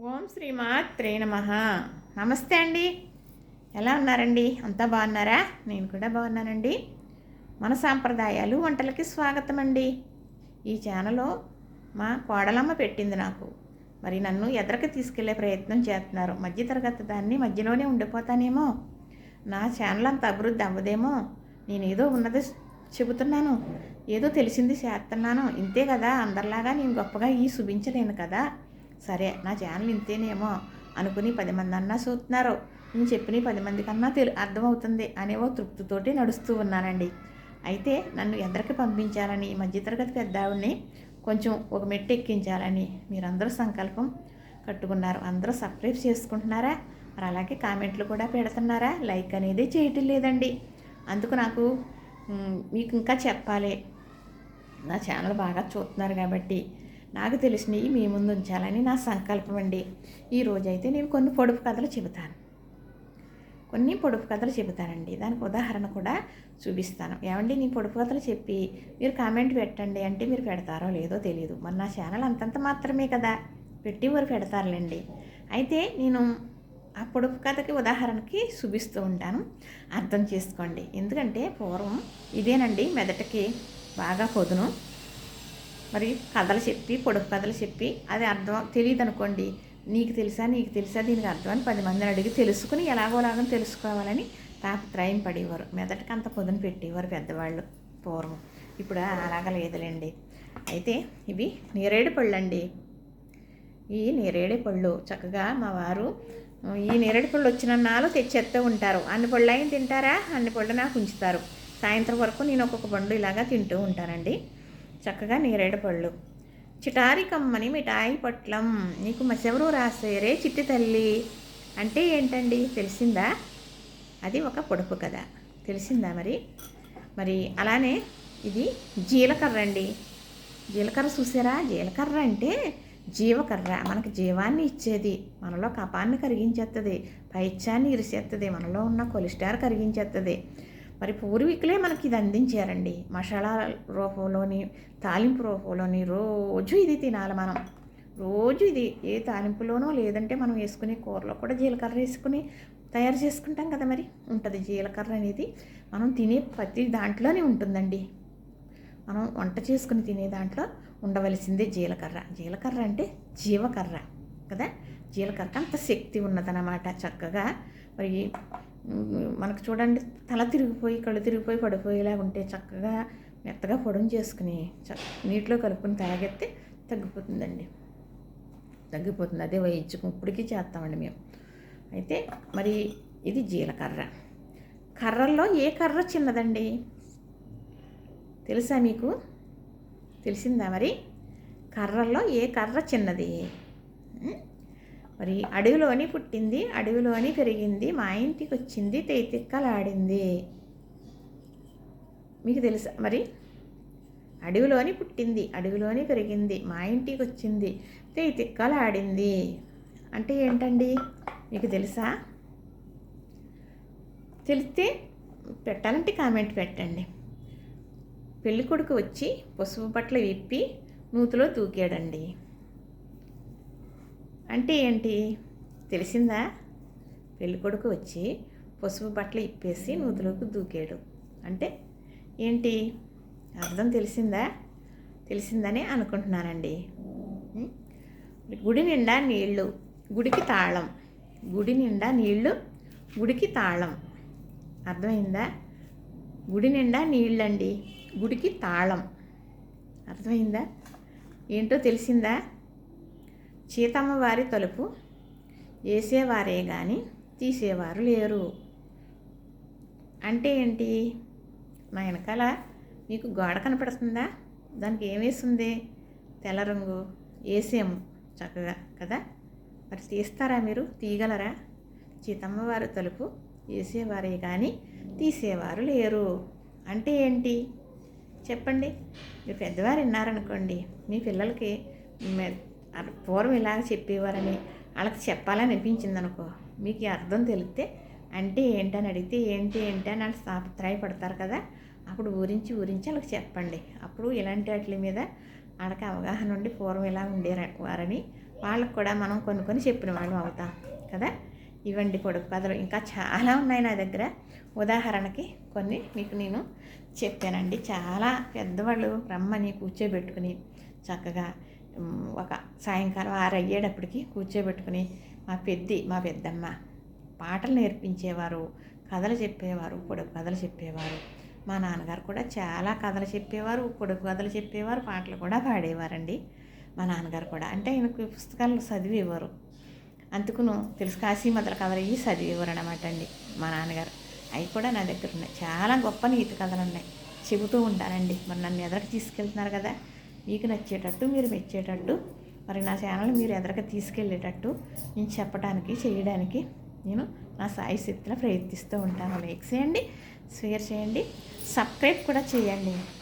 ఓం శ్రీమాత్రే నమ. నమస్తే అండి. ఎలా ఉన్నారండి? అంతా బాగున్నారా? నేను కూడా బాగున్నానండి. మన సాంప్రదాయాలు వంటలకి స్వాగతం అండి ఈ ఛానల్లో మా కోడలమ్మ పెట్టింది నాకు. మరి నన్ను ఎదరికి తీసుకెళ్ళే ప్రయత్నం చేస్తున్నారు. మధ్యతరగతి దాన్ని మధ్యలోనే ఉండిపోతానేమో. నా ఛానల్ అంత అభివృద్ధి అవ్వదేమో. నేను ఏదో ఉన్నది చెబుతున్నాను. ఏదో తెలిసింది చేస్తున్నాను. ఇంతే కదా అందరిలాగా నేను గొప్పగా ఈ చూపించలేను కదా. సరే నా ఛానల్ ఇంతేనేమో అనుకుని పది మంది అన్నా చూస్తున్నారు. నేను చెప్పిన పది మంది కన్నా తెలు అర్థమవుతుంది అనేవో తృప్తితోటి నడుస్తూ ఉన్నానండి. అయితే నన్ను ఎదరికి పంపించాలని మధ్యతరగతి పెద్దావిడ్ని కొంచెం ఒక మెట్టు ఎక్కించాలని మీరందరూ సంకల్పం కట్టుకున్నారు. అందరూ సబ్స్క్రైబ్ చేసుకుంటున్నారా? మరి అలాగే కామెంట్లు కూడా పెడుతున్నారా? లైక్ అనేది చేయటం లేదండి. అందుకు నాకు మీకు ఇంకా చెప్పాలి. నా ఛానల్ బాగా చూస్తున్నారు కాబట్టి. నాకు తెలిసినవి మీ ముందు ఉంచాలని నా సంకల్పం అండి. ఈరోజైతే నేను కొన్ని పొడుపు కథలు చెబుతాను. కొన్ని పొడుపు కథలు చెబుతానండి. దానికి ఉదాహరణ కూడా చూపిస్తాను. ఏమండి? నేను పొడుపు కథలు చెప్పి మీరు కామెంట్ పెట్టండి. అంటే మీరు పెడతారో లేదో తెలియదు మరి నా ఛానల్ అంతంత మాత్రమే కదా. పెట్టి వారు పెడతారులేండి. అయితే నేను ఆ పొడుపు కథకి ఉదాహరణకి చూపిస్తూ ఉంటాను. అర్థం చేసుకోండి. ఎందుకంటే పూర్వం ఇదేనండి మెదటికి బాగా పొదును. మరి కథలు చెప్పి పొడుపు కథలు చెప్పి అది అర్థం తెలియదు అనుకోండి. నీకు తెలుసా నీకు తెలుసా దీనికి అర్థం అని పది మందిని అడిగి తెలుసుకుని ఎలాగోలాగో తెలుసుకోవాలని తాపత్రయం పడేవారు. మెదటికి అంత పొదును పెట్టేవారు పెద్దవాళ్ళు పూర్వం. ఇప్పుడు అలాగ లేదులేండి. అయితే ఇవి నేరేడు పళ్ళు అండి ఈ నేరేడు పళ్ళు చక్కగా మా వారు ఈ నేరేడు పళ్ళు వచ్చిన నాలు తెచ్చేస్తూ ఉంటారు. అన్ని పళ్ళు అయిన తింటారా? అన్ని పళ్ళు నాకు ఉంచుతారు. సాయంత్రం వరకు నేను ఒక్కొక్క పండు ఇలాగా తింటూ ఉంటానండి. చక్కగా నేరేడు పళ్ళు. చిటారి కమ్మని మిఠాయి పొట్లం. నీకు మసెవరు రాసేరే చిట్టి తల్లి. అంటే ఏంటండి? తెలిసిందా? అది ఒక పొడుపు కథ. తెలిసిందా మరి? మరి అలానే ఇది జీలకర్ర అండి. జీలకర్ర చూసారా? జీలకర్ర అంటే జీవకర్ర. మనకు జీవాన్ని ఇచ్చేది. మనలో కపాన్ని కరిగించేస్తుంది పైత్యాన్ని ఇరిసేస్తుంది మనలో ఉన్న కొలెస్ట్రాల్ కరిగించేస్తుంది మరి పూర్వీకులే మనకి ఇది అందించారండి. మసాలా రూపంలోని తాలింపు రూపంలోని రోజు ఇది తినాలి మనం. రోజు ఇది ఏ తాలింపులోనో లేదంటే మనం వేసుకునే కూరలో కూడా జీలకర్ర వేసుకుని తయారు చేసుకుంటాం కదా మరి. ఉంటుంది జీలకర్ర అనేది. మనం తినే ప్రతి దాంట్లోనే ఉంటుందండి. మనం వంట చేసుకుని తినే దాంట్లో ఉండవలసిందే జీలకర్ర. జీలకర్ర అంటే జీవకర్ర కదా. జీలకర్ర అంత శక్తి ఉన్నదన్నమాట చక్కగా. మరి మనకు చూడండి తల తిరిగిపోయి కళ్ళు తిరిగిపోయి పడిపోయేలా ఉంటే చక్కగా మెత్తగా పొడం చేసుకుని చక్క నీటిలో కలుపుకొని తాగెత్తే తగ్గిపోతుందండి. తగ్గిపోతుంది. అదే వైద్యం ఇప్పటికీ చేస్తామండి మేము. అయితే మరి ఇది జీలకర్ర. కర్రల్లో ఏ కర్ర చిన్నదండి? తెలుసా మీకు? తెలిసిందా మరి? కర్రల్లో ఏ కర్ర చిన్నది? మరి అడవిలోని పుట్టింది అడవిలోని పెరిగింది మా ఇంటికి వచ్చింది తేతిక్కలాడింది. మీకు తెలుసా? మరి అడవిలోని పుట్టింది అడవిలోని పెరిగింది మా ఇంటికి వచ్చింది తేతిక్కలాడింది. అంటే ఏంటండి? మీకు తెలుసా? తెలిస్తే పెట్టాలంటే కామెంట్ పెట్టండి. పెళ్ళికొడుకు వచ్చి పసుపు బట్టలు విప్పి నూతిలో దూకాడండి. అంటే ఏంటి? తెలిసిందా? పెళ్ళికొడుకు వచ్చి పసుపు బట్టలు ఇప్పేసి నూతులోకి దూకాడు. అంటే ఏంటి? అర్థం తెలిసిందా? తెలిసిందని అనుకుంటున్నానండి. గుడి నిండా నీళ్ళు గుడికి తాళం. గుడి నిండా నీళ్ళు గుడికి తాళం. అర్థమైందా? గుడి నిండా నీళ్ళండి గుడికి తాళం. అర్థమైందా? ఏంటో తెలిసిందా? సీతమ్మ వారి తలుపు. వేసేవారే కానీ తీసేవారు లేరు. అంటే ఏంటి? నా వెనకాల మీకు గోడ కనపడుతుందా? దానికి ఏమేస్తుంది తెల్ల రంగు వేసాము చక్కగా కదా? మరి తీస్తారా మీరు? తీయగలరా? సీతమ్మ వారి తలుపు వేసేవారే కానీ తీసేవారు లేరు. అంటే ఏంటి? చెప్పండి. మీరు పెద్దవారు విన్నారనుకోండి. మీ పిల్లలకి మె- పూర్వం ఇలాగ చెప్పేవారని వాళ్ళకి చెప్పాలని అనిపించింది అనుకో. మీకు అర్థం తెలిస్తే అంటే ఏంటని అడిగితే ఏంటి ఏంటి అని వాళ్ళు సాపత్రాయపడతారు కదా. అప్పుడు ఊరించి ఊరించి వాళ్ళకి చెప్పండి. అప్పుడు ఇలాంటి వాటి మీద వాళ్ళకి అవగాహన ఉండి పూర్వం ఇలా ఉండేవారని వాళ్ళకు కూడా మనం కొన్ని కొన్ని చెప్పిన వాళ్ళం అవుతాం కదా. ఇవ్వండి పొడుపు కథలు. ఇంకా చాలా ఉన్నాయి నా దగ్గర. ఉదాహరణకి కొన్ని మీకు నేను చెప్పానండి. చాలా పెద్దవాళ్ళు రమ్మని కూర్చోబెట్టుకుని చక్కగా ఒక సాయంకాలం ఆరు అయ్యేటప్పటికి కూర్చోబెట్టుకుని మా పెద్ది మా పెద్దమ్మ పాటలు నేర్పించేవారు కథలు చెప్పేవారు పొడుగు కథలు చెప్పేవారు. మా నాన్నగారు కూడా చాలా కథలు చెప్పేవారు పొడుగు కథలు చెప్పేవారు పాటలు కూడా పాడేవారండి. మా నాన్నగారు కూడా. అంటే ఆయనకు పుస్తకాలు చదివేవారు. అందుకును తెలుసు కాశీమదల కథలు ఇవి చదివేవారు అనమాట అండి మా నాన్నగారు. అవి కూడా నా దగ్గర ఉన్నాయి. చాలా గొప్ప నీతి కథలు ఉన్నాయి. చెబుతూ ఉంటానండి. మరి నన్ను ఎదరికి తీసుకెళ్తున్నారు కదా? మీకు నచ్చేటట్టు మీరు మెచ్చేటట్టు మరి నా ఛానల్ మీరు ఎదరికి తీసుకెళ్ళేటట్టు నేను చెప్పడానికి చేయడానికి నేను నా సాయి శక్తిలో ప్రయత్నిస్తూ ఉంటాను. లైక్ చేయండి షేర్ చేయండి సబ్స్క్రైబ్ కూడా చేయండి.